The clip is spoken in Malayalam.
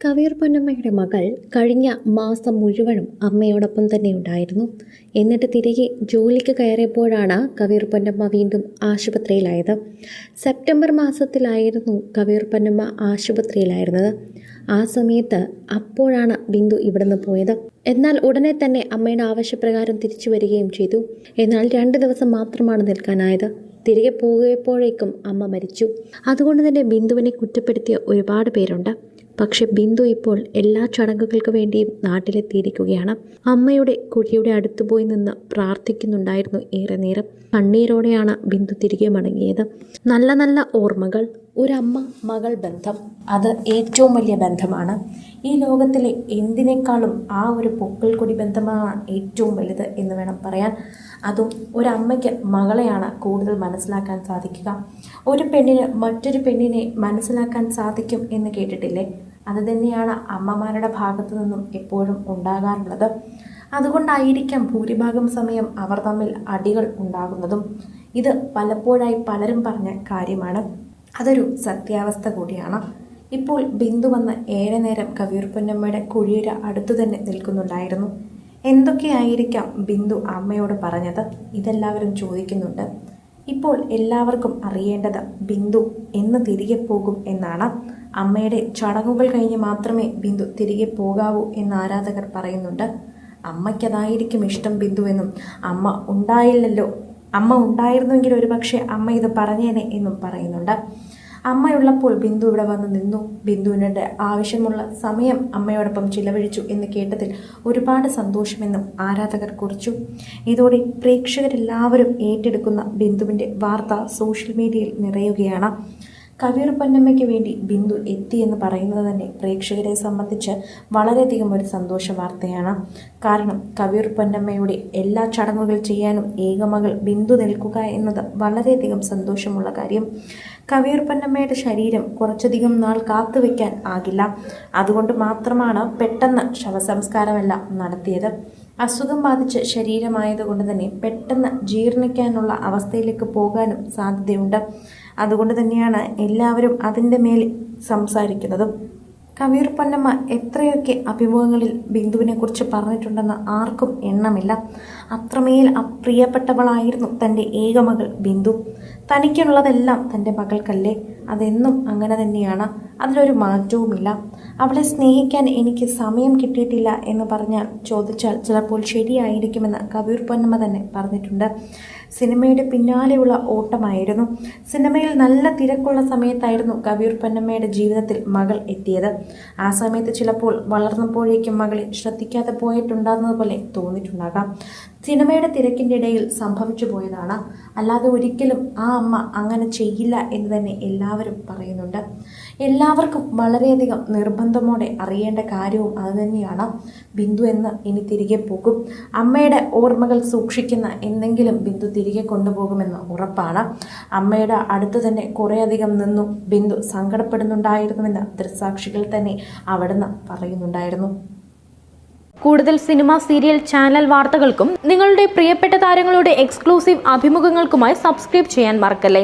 കവിയൂർ പൊന്നമ്മയുടെ മകൾ കഴിഞ്ഞ മാസം മുഴുവനും അമ്മയോടൊപ്പം തന്നെ ഉണ്ടായിരുന്നു. എന്നിട്ട് തിരികെ ജോലിക്ക് കയറിയപ്പോഴാണ് കവീർ പൊന്നമ്മ വീണ്ടും ആശുപത്രിയിലായത്. സെപ്റ്റംബർ മാസത്തിലായിരുന്നു കവീർ പൊന്നമ്മ ആശുപത്രിയിലായിരുന്നത്. ആ സമയത്ത് അപ്പോഴാണ് ബിന്ദു ഇവിടുന്ന് പോയത്. എന്നാൽ ഉടനെ തന്നെ അമ്മയുടെ ആവശ്യപ്രകാരം തിരിച്ചു വരികയും ചെയ്തു. എന്നാൽ രണ്ട് ദിവസം മാത്രമാണ് നിൽക്കാനായത്. തിരികെ പോകുമ്പോഴേക്കും അമ്മ മരിച്ചു. അതുകൊണ്ട് തന്നെ ബിന്ദുവിനെ കുറ്റപ്പെടുത്തിയ ഒരുപാട് പേരുണ്ട്. പക്ഷെ ബിന്ദു ഇപ്പോൾ എല്ലാ ചടങ്ങുകൾക്ക് വേണ്ടിയും നാട്ടിലെത്തിയിരിക്കുകയാണ്. അമ്മയുടെ കുഴിയുടെ അടുത്ത് പോയി നിന്ന് പ്രാർത്ഥിക്കുന്നുണ്ടായിരുന്നു ഏറെ നേരം. കണ്ണീരോടെയാണ് ബിന്ദു തിരികെ മടങ്ങിയത്. നല്ല നല്ല ഓർമ്മകൾ ഒരമ്മ മകൾ ബന്ധം. അത് ഏറ്റവും വലിയ ബന്ധമാണ്. ഈ ലോകത്തിലെ എന്തിനേക്കാളും ആ ഒരു പൊക്കിൾ കൊടി ബന്ധമാണ് ഏറ്റവും വലുത് എന്ന് വേണം പറയാൻ. അതും ഒരമ്മയ്ക്ക് മകളെയാണ് കൂടുതൽ മനസ്സിലാക്കാൻ സാധിക്കുക. ഒരു പെണ്ണിന് മറ്റൊരു പെണ്ണിനെ മനസ്സിലാക്കാൻ സാധിക്കും എന്ന് കേട്ടിട്ടില്ലേ? അത് തന്നെയാണ് അമ്മമാരുടെ ഭാഗത്തു നിന്നും എപ്പോഴും ഉണ്ടാകാറുള്ളത്. അതുകൊണ്ടായിരിക്കാം ഭൂരിഭാഗം സമയം അവർ തമ്മിൽ അടികൾ ഉണ്ടാകുന്നതും. ഇത് പലപ്പോഴായി പലരും പറഞ്ഞ കാര്യമാണ്. അതൊരു സത്യാവസ്ഥ കൂടിയാണ്. ഇപ്പോൾ ബിന്ദു വന്ന് ഏറെ നേരം കവിയൂർ പൊന്നമ്മയുടെ അടുത്തു തന്നെ നിൽക്കുന്നുണ്ടായിരുന്നു. എന്തൊക്കെയായിരിക്കാം ബിന്ദു അമ്മയോട് പറഞ്ഞത്? ഇതെല്ലാവരും ചോദിക്കുന്നുണ്ട്. ഇപ്പോൾ എല്ലാവർക്കും അറിയേണ്ടത് ബിന്ദു എന്ന് തിരികെ പോകും എന്നാണ്. അമ്മയുടെ ചടങ്ങുകൾ കഴിഞ്ഞ് മാത്രമേ ബിന്ദു തിരികെ പോകാവൂ എന്ന് ആരാധകർ പറയുന്നുണ്ട്. അമ്മയ്ക്കതായിരിക്കും ഇഷ്ടം ബിന്ദുവെന്നും. അമ്മ ഉണ്ടായില്ലല്ലോ അമ്മ ഉണ്ടായിരുന്നെങ്കിൽ ഒരുപക്ഷെ അമ്മ ഇത് പറഞ്ഞേനെ എന്നും പറയുന്നുണ്ട്. അമ്മയുള്ളപ്പോൾ ബിന്ദു ഇവിടെ വന്ന് നിന്നു. ബിന്ദുവിന്റെ ആവശ്യമുള്ള സമയം അമ്മയോടൊപ്പം ചിലവഴിച്ചു എന്ന് കേട്ടതിൽ ഒരുപാട് സന്തോഷമെന്നും ആരാധകർ കുറിച്ചു. ഇതോടെ പ്രേക്ഷകരെല്ലാവരും ഏറ്റെടുക്കുന്ന ബിന്ദുവിന്റെ വാർത്ത സോഷ്യൽ മീഡിയയിൽ നിറയുകയാണ്. കവിയൂർ പൊന്നമ്മയ്ക്ക് വേണ്ടി ബിന്ദു എത്തി എന്ന് പറയുന്നത് തന്നെ പ്രേക്ഷകരെ സംബന്ധിച്ച് വളരെയധികം ഒരു സന്തോഷ വാർത്തയാണ്. കാരണം കവിയൂർ പൊന്നമ്മയുടെ എല്ലാ ചടങ്ങുകൾ ചെയ്യാനും ഏകമകൾ ബിന്ദു നിൽക്കുക എന്നത് വളരെയധികം സന്തോഷമുള്ള കാര്യം. കവിയൂർ പൊന്നമ്മയുടെ ശരീരം കുറച്ചധികം നാൾ കാത്തുവെക്കാൻ ആകില്ല. അതുകൊണ്ട് മാത്രമാണ് പെട്ടെന്ന് ശവസംസ്കാരമെല്ലാം നടത്തിയത്. അസുഖം ബാധിച്ച് ശരീരമായതുകൊണ്ട് തന്നെ പെട്ടെന്ന് ജീർണിക്കാനുള്ള അവസ്ഥയിലേക്ക് പോകാനും സാധ്യതയുണ്ട്. അതുകൊണ്ട് തന്നെയാണ് എല്ലാവരും അതിന്റെ മേൽ സംസാരിക്കുന്നതും. കവിയൂർ പൊന്നമ്മ എത്രയൊക്കെ അഭിമുഖങ്ങളിൽ ബിന്ദുവിനെ കുറിച്ച് പറഞ്ഞിട്ടുണ്ടെന്ന് ആർക്കും എണ്ണമില്ല. അത്രമേൽ അപ്രിയപ്പെട്ടവളായിരുന്നു തന്റെ ഏകമകൾ ബിന്ദു. തനിക്കുള്ളതെല്ലാം തന്റെ മകൾക്കല്ലേ. അതെന്നും അങ്ങനെ തന്നെയാണ്. അതിലൊരു മാറ്റവുമില്ല. അവളെ സ്നേഹിക്കാൻ എനിക്ക് സമയം കിട്ടിയിട്ടില്ല എന്ന് പറഞ്ഞാൽ ചോദിച്ചാൽ ചിലപ്പോൾ ശരിയായിരിക്കുമെന്ന് കവിയൂർ പൊന്നമ്മ തന്നെ പറഞ്ഞിട്ടുണ്ട്. സിനിമയുടെ പിന്നാലെയുള്ള ഓട്ടമായിരുന്നു. സിനിമയിൽ നല്ല തിരക്കുള്ള സമയത്തായിരുന്നു കവിയൂർ പൊന്നമ്മയുടെ ജീവിതത്തിൽ മകൾ എത്തിയത്. ആ സമയത്ത് ചിലപ്പോൾ വളർന്നപ്പോഴേക്കും മകളെ ശ്രദ്ധിക്കാതെ പോയിട്ടുണ്ടാകുന്നതുപോലെ തോന്നിയിട്ടുണ്ടാകാം. സിനിമയുടെ തിരക്കിന്റെ ഇടയിൽ സംഭവിച്ചു പോയതാണ്. അല്ലാതെ ഒരിക്കലും ആ അമ്മ അങ്ങനെ ചെയ്യില്ല എന്ന് തന്നെ എല്ലാവരും പറയുന്നുണ്ട്. എല്ലാവർക്കും വളരെയധികം നിർബന്ധമോടെ അറിയേണ്ട കാര്യവും അതുതന്നെയാണ് ബിന്ദു എന്ന് ഇനി തിരികെ പോകും. അമ്മയുടെ ഓർമ്മകൾ സൂക്ഷിക്കുന്ന എന്തെങ്കിലും ബിന്ദു തിരികെ കൊണ്ടുപോകുമെന്ന് ഉറപ്പാണ്. അമ്മയുടെ അടുത്ത് തന്നെ കുറേയധികം നിന്നു ബിന്ദു സങ്കടപ്പെടുന്നുണ്ടായിരുന്നുവെന്ന് ദൃസാക്ഷികൾ തന്നെ അവിടുന്ന് പറയുന്നുണ്ടായിരുന്നു. കൂടുതൽ സിനിമ സീരിയൽ ചാനൽ വാർത്തകൾക്കും നിങ്ങളുടെ പ്രിയപ്പെട്ട താരങ്ങളുടെ എക്സ്ക്ലൂസീവ് അഭിമുഖങ്ങൾക്കുമായി സബ്സ്ക്രൈബ് ചെയ്യാൻ മറക്കല്ലേ?